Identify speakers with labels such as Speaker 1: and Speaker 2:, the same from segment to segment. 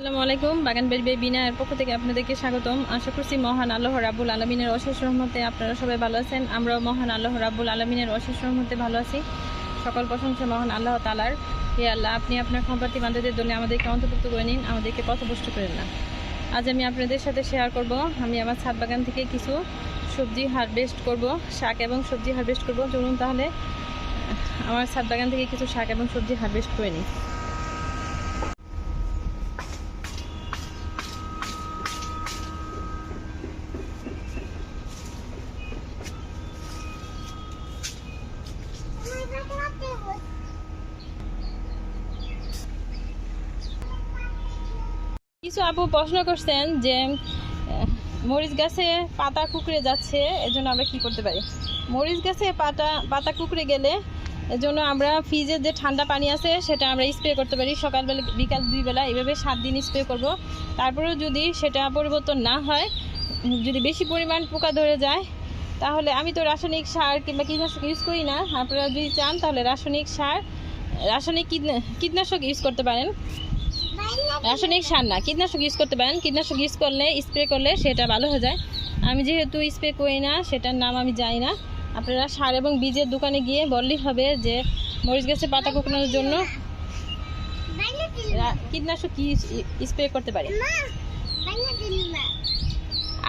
Speaker 1: আসসালামু আলাইকুম। বাগান বেরবে বিনায়ের পক্ষ থেকে আপনাদেরকে স্বাগতম। আশা করছি মহান আল্লাহ রাব্বুল আলমিনের অশেষ রহমতে আপনারা সবাই ভালো আছেন। আমরাও মহান আল্লাহ রাব্বুল আলমিনের অশেষ রহমতে ভালো আছি। সকল প্রশংসা মহান আল্লাহ তালার হে আল্লাহ, আপনি আপনার সম্পাতি বান্ধবদের দলে আমাদেরকে অন্তর্ভুক্ত করে নিন, আমাদেরকে পথভ্রষ্ট করেন না। আজ আমি আপনাদের সাথে শেয়ার করব। আমি আমার ছাদ বাগান থেকে কিছু সবজি হারভেস্ট করব, শাক এবং সবজি হারভেস্ট করব। চলুন তাহলে, আমার ছাদ বাগান থেকে কিছু শাক এবং সবজি হারভেস্ট করে নিই। কিছু আপু প্রশ্ন করছেন যে মরিচ গাছে পাতা কুকড়ে যাচ্ছে, এজন্য আমরা কি করতে পারি? মরিচ গাছে পাতা পাতা কুকড়ে গেলে এজন্য আমরা ফ্রিজের যে ঠান্ডা পানি আছে, সেটা আমরা স্প্রে করতে পারি। সকালবেলা, বিকাল দুই বেলা এভাবে সাত দিন স্প্রে করব। তারপরেও যদি সেটা পরিবর্তন না হয়, যদি বেশি পরিমাণ পোকা ধরে যায়, তাহলে আমি তো রাসায়নিক সার কিংবা কীটনাশক ইউজ করি না। আপনারা যদি চান, তাহলে রাসায়নিক সার, রাসায়নিক কীটনা- কীটনাশক ইউজ করতে পারেন। রাসায়নিক সার না। কীটনাশক ইউজ করতে পারেন। কীটনাশক ইউজ করলে স্প্রে করলে সেটা ভালো হয়ে যায়। আমি যেহেতু স্প্রে করি না, সেটার নাম আমি জানি না। আপনারা সার এবং বীজের দোকানে গিয়ে বললেই হবে যে, মরিচ গাছের পাতা কোকড়ানোর জন্য কীটনাশক কি স্প্রে করতে পারে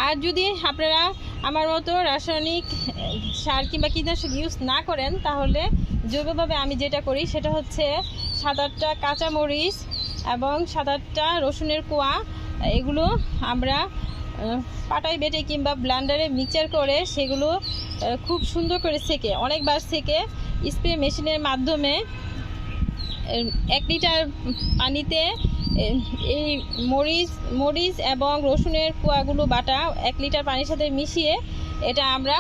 Speaker 1: আর যদি আপনারা আমার মতো রাসায়নিক সার কিংবা কীটনাশক ইউজ না করেন, তাহলে জৈবভাবে আমি যেটা করি, সেটা হচ্ছে সাত আটটা কাঁচা মরিচ এবং সাত আটটা রসুনের কোয়া, এগুলো আমরা পাটায় বেটে কিংবা ব্লান্ডারে মিক্সচার করে সেগুলো খুব সুন্দর করে সেকে। অনেকবার সেকে স্প্রে মেশিনের মাধ্যমে এক লিটার পানিতে এই মরিচ মরিচ এবং রসুনের কোয়াগুলো বাটা এক লিটার পানির সাথে মিশিয়ে, এটা আমরা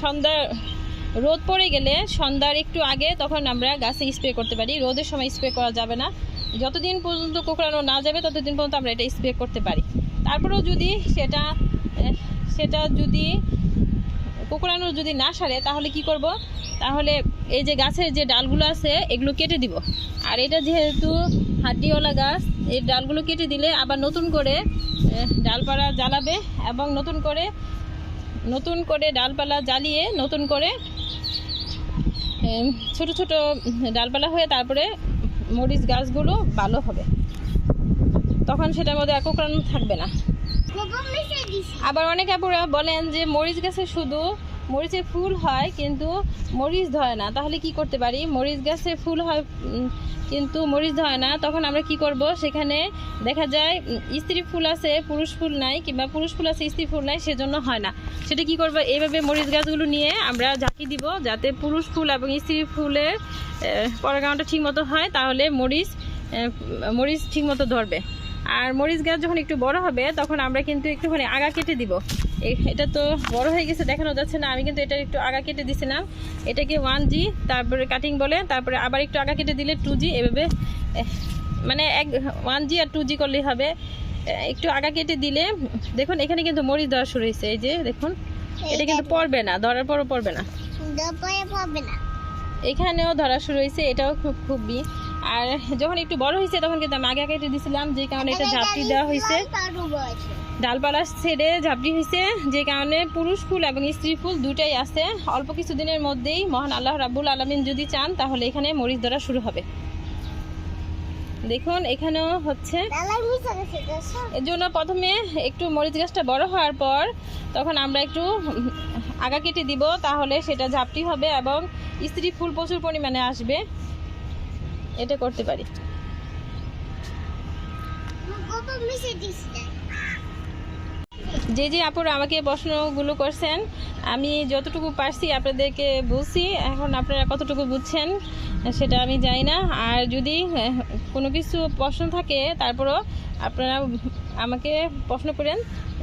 Speaker 1: সন্ধ্যা রোদ পড়ে গেলে সন্ধ্যার একটু আগে তখন আমরা গাছে স্প্রে করতে পারি। রোদের সময় স্প্রে করা যাবে না। যতদিন পর্যন্ত কোকড়ানো না যাবে ততদিন পর্যন্ত আমরা এটা স্প্রে করতে পারি। তারপরেও যদি সেটা সেটা যদি কোকড়ানো যদি না সারে তাহলে কি করব? তাহলে এই যে গাছের যে ডালগুলো আছে এগুলো কেটে দিব। আর এটা যেহেতু হাড্ডিওয়ালা গাছ এই ডালগুলো কেটে দিলে আবার নতুন করে আহ, ডালপালা জ্বালাবে এবং নতুন করে নতুন করে ডালপালা জ্বালিয়ে নতুন করে ছোট ছোট ডালপালা হয়ে তারপরে মরিচ গাছগুলো ভালো হবে। তখন সেটার মধ্যে এক কোকড়ানো থাকবে না। আবার অনেকে আপুরা বলেন যে মরিচ গাছে শুধু মরিচের ফুল হয় কিন্তু মরিচ ধরে না। তাহলে কি করতে পারি? মরিচ গাছে ফুল হয় কিন্তু মরিচ ধরে না। তখন আমরা কি করব? সেখানে দেখা যায় স্ত্রী ফুল আছে পুরুষ ফুল নাই কিংবা পুরুষ ফুল আছে স্ত্রী ফুল নাই সেজন্য হয় না। সেটা কি করব? এইভাবে মরিচ গাছগুলো নিয়ে আমরা ঝাঁকি দিব যাতে পুরুষ ফুল এবং স্ত্রী ফুলের আহ, পরাগায়নটা ঠিক মতো হয় তাহলে মরিচ মরিচ ঠিক মতো ধরবে। আর মরিচ গাছ যখন একটু বড় হবে তখন আমরা কিন্তু একটুখানি আগা কেটে দিব। এটা তো বড় হয়ে গেছে দেখানো যাচ্ছে না আমি কিন্তু এটা একটু আগা কেটে দিছিলাম। এটাকে ওয়ান জি তারপরে কাটিং বলে তারপরে আবার একটু আগা কেটে দিলে টু জি এভাবে মানে এক ওয়ান জি আর টু জি করলেই হবে। একটু আগা কেটে দিলে দেখুন এখানে কিন্তু মরিচ দেওয়া শুরু হয়েছে এই যে দেখুন এটা কিন্তু পড়বে না ধরার পরও পড়বে না। এখানেও ধরা শুরু হয়েছে এটাও খুব খুবই আর যখন একটু বড় হয়েছে তখন কিন্তু আমি আগে কেটে দিছিলাম যে কারণে এটা ঝাপটি দেওয়া হয়েছে। ডালপালা ছেড়ে ঝাপটি হয়েছে যে কারণে পুরুষ ফুল এবং স্ত্রী ফুল দুটাই আছে। অল্প কিছু দিনের মধ্যেই মহান আল্লাহ রাব্বুল আলমিন যদি চান তাহলে এখানে মরিচ ধরা শুরু হবে। দেখুন এখানেও হচ্ছে। এর জন্য প্রথমে একটু মরিচ গাছটা বড় হওয়ার পর তখন আমরা একটু আগা কেটে দিব তাহলে সেটা ঝাপটি হবে এবং স্ত্রী ফুল প্রচুর পরিমাণে আসবে। এটা করতে পারি। যে যে আপুরা আমাকে প্রশ্নগুলো করছেন। আমি যতটুকু পারছি আপনাদেরকে বলছি এখন আপনারা কতটুকু বুঝছেন সেটা আমি জানি না। আর যদি কোনো কিছু প্রশ্ন থাকে, তারপরও আপনারা আমাকে প্রশ্ন করেন।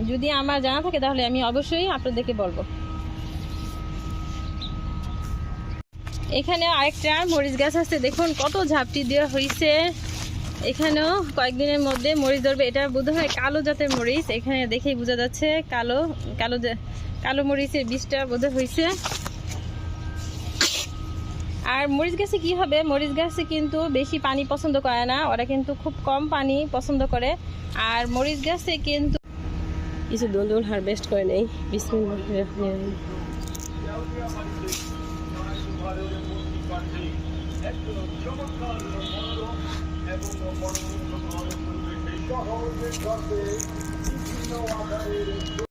Speaker 1: যদি আমার জানা থাকে, তাহলে আমি অবশ্যই আপনাদেরকে বলব। এখানে আরেকটা মরিচ গাছ আছে। দেখুন কত ঝাপটি দেওয়া হয়েছে এখানেও কয়েকদিনের মধ্যে মরিচ ধরবে। এটা বোধহয় কালো জাতের মরিচ। এখানে দেখেই বোঝা যাচ্ছে কালো কালো কালো মরিচের বীজটা বোধহয় হয়েছে
Speaker 2: আর মরিচ গাছে কি হবে? মরিচ গাছে কিন্তু বেশি পানি পছন্দ করে না। ওরা কিন্তু খুব কম পানি পছন্দ করে। আর মরিচ গাছে কিন্তু কিছু দুন্দুল হারভেস্ট করে নেই। বিসমিল্লাহির রহমানির রহিম।
Speaker 3: এবং